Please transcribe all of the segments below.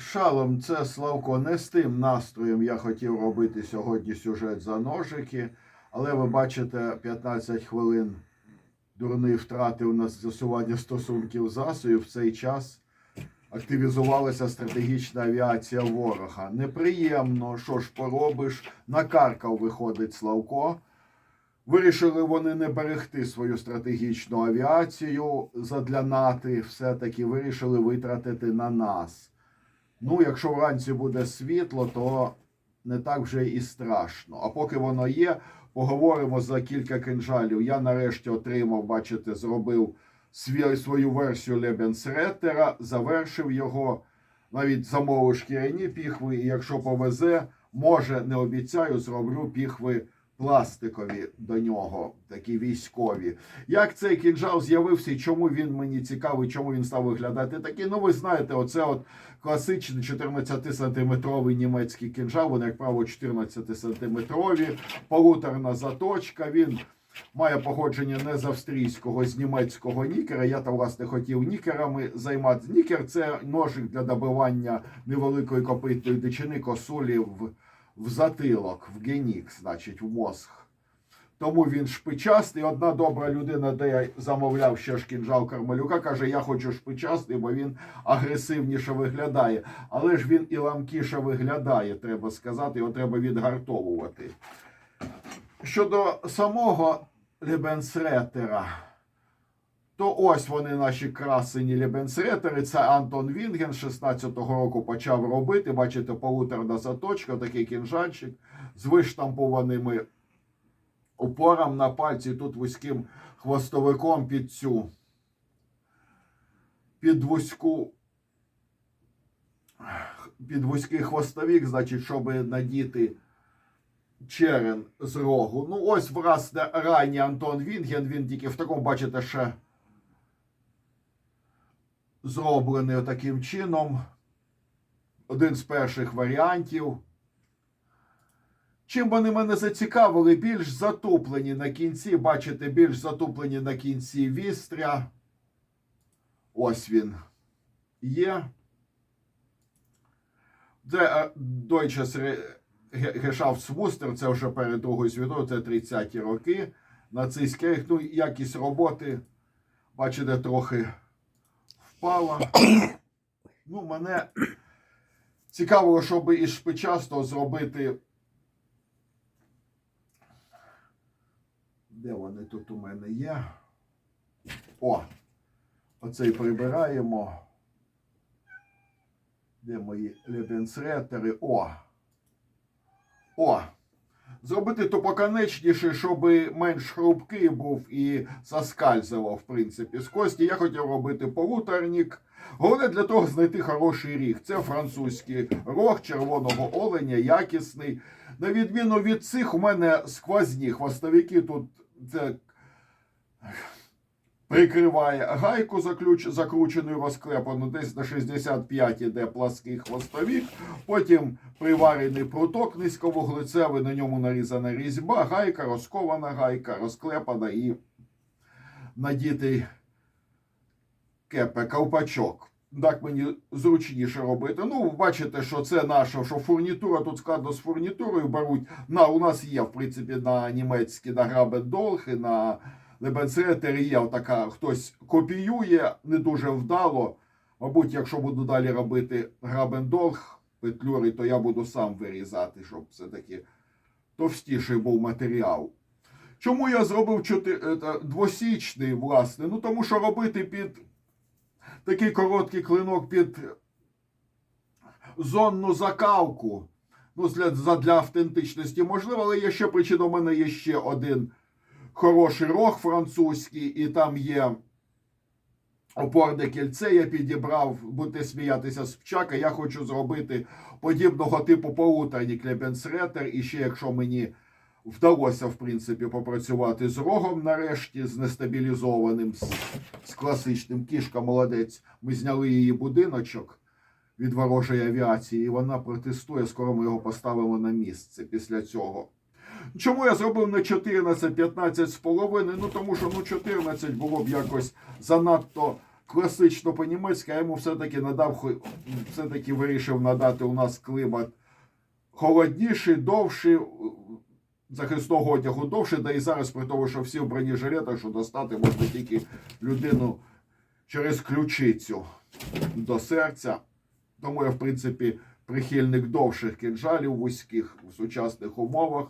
Шалом, це Славко. Не з тим настроєм я хотів робити сьогодні сюжет за ножики, але ви бачите, 15 хвилин дурний втратив на з'ясування стосунків з Асою. В цей час активізувалася стратегічна авіація ворога. Неприємно, що ж поробиш, накаркав виходить Славко. Вирішили вони не берегти свою стратегічну авіацію задля НАТО, все-таки вирішили витратити на нас. Ну, якщо вранці буде світло, то не так вже і страшно. А поки воно є, поговоримо за кілька кинжалів. Я нарешті отримав, бачите, зробив свій, свою версію Лебенсреттера, завершив його, навіть замовив шкіряні піхви, і якщо повезе, може, не обіцяю, зроблю піхви пластикові до нього, такі військові. Як цей кінжал з'явився і чому він мені цікавий, чому він став виглядати такий? Ну, ви знаєте, оце от класичний 14-сантиметровий німецький кінжал, вони, як правило, 14-сантиметрові, полуторна заточка. Він має походження не з австрійського, з німецького нікера. Я там, власне, хотів нікерами займатися. Нікер це ножик для добивання невеликої копитної дичини косулі в, затилок, в генікс, значить, в мозг. Тому він шпичастий. Одна добра людина, де я замовляв ще ж кінжал Кармелюка, каже: Я хочу шпичастий, бо він агресивніше виглядає. Але ж він і ламкіше виглядає, треба сказати, його треба відгартовувати. Щодо самого Лебенсретера, то ось вони наші красені Лебенсретери. Це Антон Вінген 16-го року почав робити. Бачите, полуторна заточка, такий кінжальчик з виштампованими упором на пальці тут вузьким хвостовиком під цю під вузьку під вузький хвостовик, значить, щоб надіти черен з рогу. Ну, ось, власне, ранній Антон Вінген, він тільки в такому, бачите, ще зроблений таким чином. Один з перших варіантів. Чим вони мене зацікавили, більш затуплені на кінці, бачите, більш затуплені на кінці вістря. Ось він є. Це е, Deutsches Geschäftsmuster, це вже перед Другою світовою, це 30-ті роки. Нацистське, ну, якість роботи, бачите, трохи впала. Ну, мене цікаво, щоб із шпичасто зробити. Де вони тут у мене є? О! Оцей прибираємо. Де мої лебенсретери? О! О! Зробити то поконечніше, щоб менш хрупкий був і заскальзував, в принципі, з кості. Я хотів робити полуторник. Головне для того знайти хороший ріг. Це французький рог червоного оленя, якісний. На відміну від цих, у мене сквозні хвостовики тут це прикриває гайку заключ, закрученою розклепану, десь на 65 іде плаский хвостовик, потім приварений пруток низьковуглецевий, на ньому нарізана різьба, гайка, розкована гайка, розклепана і надітий кепе, ковпачок. Так мені зручніше робити. Ну, бачите, що це наша, що фурнітура тут складно з фурнітурою беруть. На, у нас є, в принципі, на німецькі на Грабендолхи, на Лебенцретері є така, хтось копіює не дуже вдало. Мабуть, якщо буду далі робити Грабендолх петлюри, то я буду сам вирізати, щоб все-таки товстіший був матеріал. Чому я зробив чотир... е, двосічний, власне? Ну, тому що робити під такий короткий клинок під зонну закалку. Ну, для, для автентичності можливо, але є ще причина. У мене є ще один хороший рог французький, і там є опорне кільце. Я підібрав, будете сміятися з пчака. Я хочу зробити подібного типу полуторник Лебенсретер. І ще, якщо мені вдалося, в принципі, попрацювати з рогом нарешті, з нестабілізованим, з, з класичним кішка молодець. Ми зняли її будиночок від ворожої авіації, і вона протестує. Скоро ми його поставимо на місце після цього. Чому я зробив не 14, 15 з половиною? Ну тому що ну 14 було б якось занадто класично по-німецьки, я йому все-таки надав, все-таки вирішив надати у нас клімат холодніший, довший, захисного одягу довший, да і зараз при тому, що всі в бронежилетах, що достати можна тільки людину через ключицю до серця. Тому я, в принципі, прихильник довших кінжалів вузьких в сучасних умовах.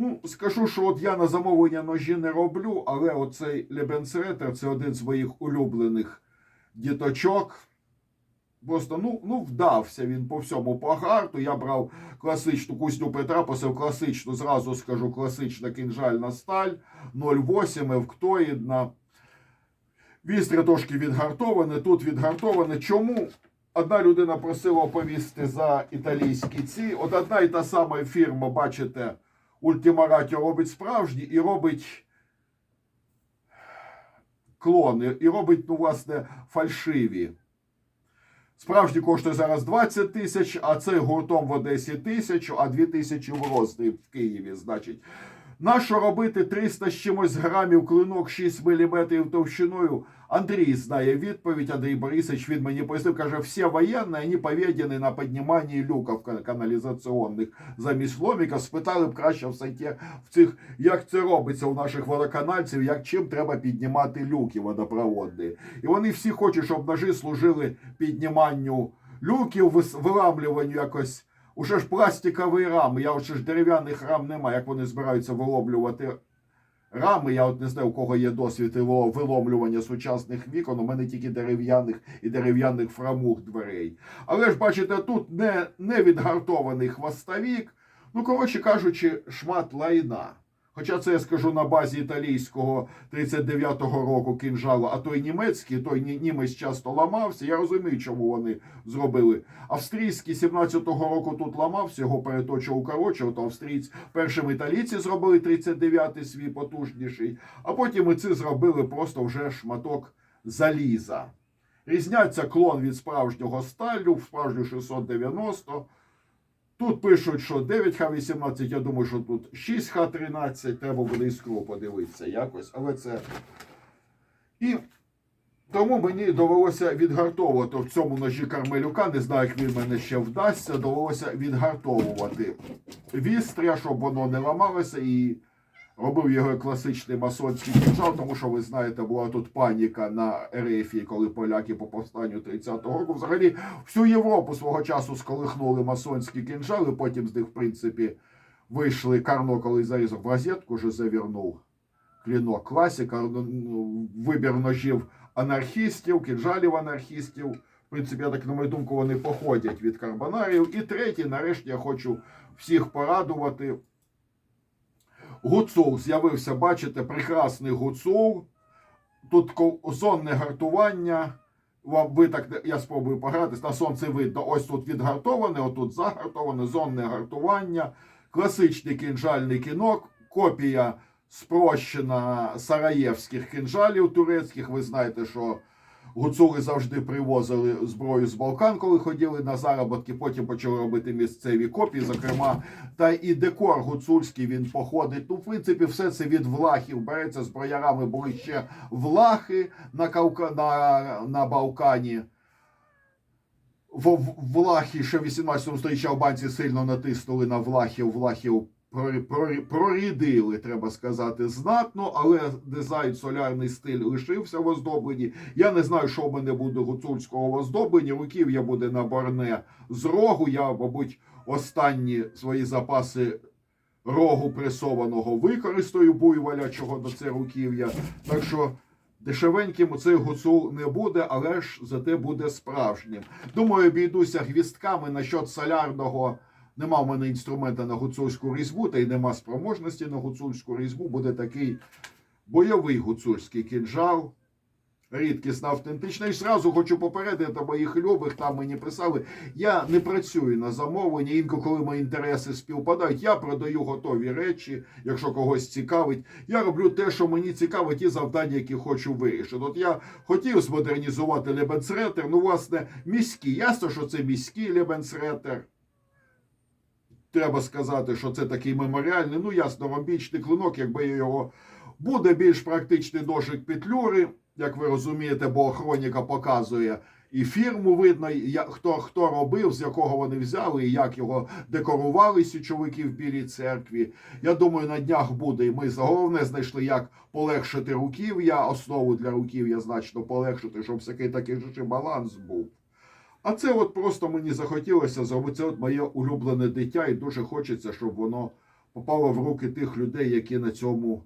Ну, скажу, що от я на замовлення ножі не роблю, але оцей Лебенцретер це один з моїх улюблених діточок. Просто ну, ну вдався він по всьому по гарту. Я брав класичну кусню Петра, посив класичну, зразу скажу, класична кінжальна сталь 0,8 евктоїдна. Вістря трошки відгартоване, тут відгартоване. Чому? Одна людина просила оповісти за італійські ці. От одна і та сама фірма, бачите, Ультимараті робить справжні і робить клони, і робить, ну, власне, фальшиві. Справжні коштує зараз 20 тисяч, а це гуртом в Одесі тисячу, а 2 тисячі в Розні в Києві. Значить, нащо робити 300 з чимось грамів клинок 6 мм товщиною? Андрій знає відповідь. Андрій Борисович він мені пояснив, каже, всі воєнні, вони поведені на підніманні люків кан- каналізаційних замість ломіка. Спитали б краще в сайті в цих, як це робиться у наших водоканальців, як чим треба піднімати люки водопроводні. І вони всі хочуть, щоб ножі служили підніманню люків, виламлюванню якось. Уже ж пластикові рами, я вже ж дерев'яних рам немає, як вони збираються виломлювати рами. Я от не знаю, у кого є досвід вило- виломлювання сучасних вікон. У мене тільки дерев'яних і дерев'яних фрамуг дверей. Але ж бачите, тут не, не відгартований хвостовік. Ну, коротше кажучи, шмат лайна. Хоча це я скажу на базі італійського 39-го року кінжалу, а той німецький, той німець часто ламався. Я розумію, чому вони зробили. Австрійський 17-го року тут ламався, його переточив коротше, от австрійці першим італійці зробили 39-й свій потужніший, а потім і ці зробили просто вже шматок заліза. Різняться клон від справжнього сталю, справжню 690. Тут пишуть, що 9Х18, я думаю, що тут 6Х13, треба іскру подивитися якось, але це. І тому мені довелося відгартовувати в цьому ножі Кармелюка, не знаю, як він мене ще вдасться, довелося відгартовувати вістря, щоб воно не ламалося і робив його класичний масонський кінжал, тому що ви знаєте, була тут паніка на Ерефії, коли поляки по повстанню 30-го року. Взагалі всю Європу свого часу сколихнули масонські кінжали, потім з них, в принципі, вийшли Карно, коли зарізав в розетку, вже завірнув клінок класика, ну, вибір ножів анархістів, кінжалів анархістів. В принципі, я так на мою думку, вони походять від карбонарів. І третій, нарешті, я хочу всіх порадувати. Гуцул з'явився, бачите, прекрасний гуцул. Тут сонне гартування. Ви так я спробую погратись. На сонце видно. Ось тут відгартоване, отут загартоване, зонне гартування, класичний кінжальний кінок, копія спрощена сараєвських кінжалів турецьких. Ви знаєте, що гуцули завжди привозили зброю з Балкан, коли ходили на заробітки. Потім почали робити місцеві копії, зокрема, та і декор гуцульський він походить. Ну, в принципі, все це від влахів береться. Зброярами були ще влахи на, Кавка... на, на Балкані. В, в, влахи ще в 18 столітті албанці сильно натиснули на влахів. Влахів прорідили, треба сказати, знатно, але дизайн солярний стиль лишився в оздобленні. Я не знаю, що в мене буде гуцульського в оздобленні. Руків'я буде наборне з рогу. Я, мабуть, останні свої запаси рогу пресованого використаю буйволячого до це руків'я. Так що дешевеньким цей гуцул не буде, але ж зате буде справжнім. Думаю, обійдуся гвістками насчет солярного. Нема в мене інструмента на гуцульську різьбу, та й нема спроможності на гуцульську різьбу. Буде такий бойовий гуцульський кінжал. Рідкісна, автентична. І зразу хочу попередити моїх любих, там мені писали, я не працюю на замовлення, інколи коли мої інтереси співпадають, я продаю готові речі, якщо когось цікавить. Я роблю те, що мені цікаво, ті завдання, які хочу вирішити. От я хотів змодернізувати Лебенцретер, ну, власне, міський. Ясно, що це міський Лебенцретер. Треба сказати, що це такий меморіальний, ну ясно, ромбічний клинок, якби його буде більш практичний ножик петлюри. як ви розумієте, бо хроніка показує. І фірму видно, хто, хто робив, з якого вони взяли, і як його декорували січовики в Білій церкві. Я думаю, на днях буде. І ми головне знайшли, як полегшити руків'я, основу для руків'я значно полегшити, щоб всякий такий же баланс був. А це от просто мені захотілося зробити. Це от моє улюблене дитя, і дуже хочеться, щоб воно попало в руки тих людей, які на цьому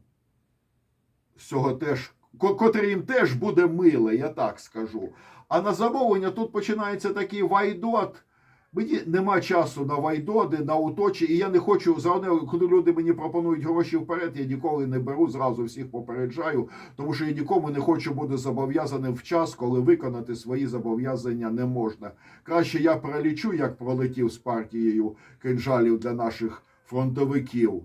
цього теж, котрі їм теж буде миле, я так скажу. А на замовлення тут починається такий вайдот. Мені нема часу на вайдоди, на уточі, і я не хочу за коли люди мені пропонують гроші вперед, я ніколи не беру, зразу всіх попереджаю, тому що я нікому не хочу бути зобов'язаним в час, коли виконати свої зобов'язання не можна. Краще я пролічу, як пролетів з партією кинжалів для наших фронтовиків.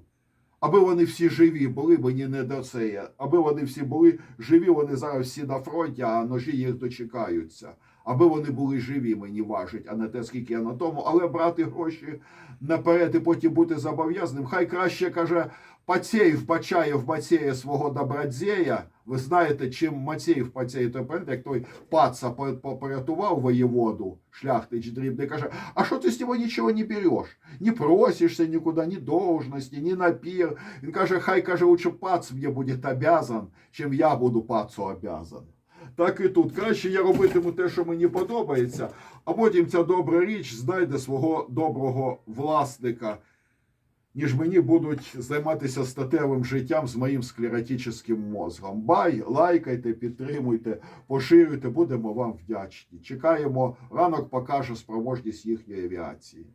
Аби вони всі живі були, мені не до це. Аби вони всі були живі, вони зараз всі на фронті, а ножі їх дочекаються. Аби вони були живі, мені важить, а не те, скільки я на тому. Але брати гроші наперед і потім бути зобов'язаним. Хай краще каже Пацєєв бачає в Мацея свого добродзея. Ви знаєте, чим Мацеєв Пацєєв, то як той паца по- по- порятував воєводу, шляхтич дрібний, каже, а що ти з нього нічого не береш? Не просишся нікуди, ні должності, ні на. Він каже, хай каже, лучше пац мені буде обязан, чим я буду пацу обязан. Так і тут. Краще я робитиму те, що мені подобається, а потім ця добра річ знайде свого доброго власника, ніж мені будуть займатися статевим життям з моїм склеротичним мозгом. Бай, лайкайте, підтримуйте, поширюйте, будемо вам вдячні. Чекаємо, ранок покаже спроможність їхньої авіації.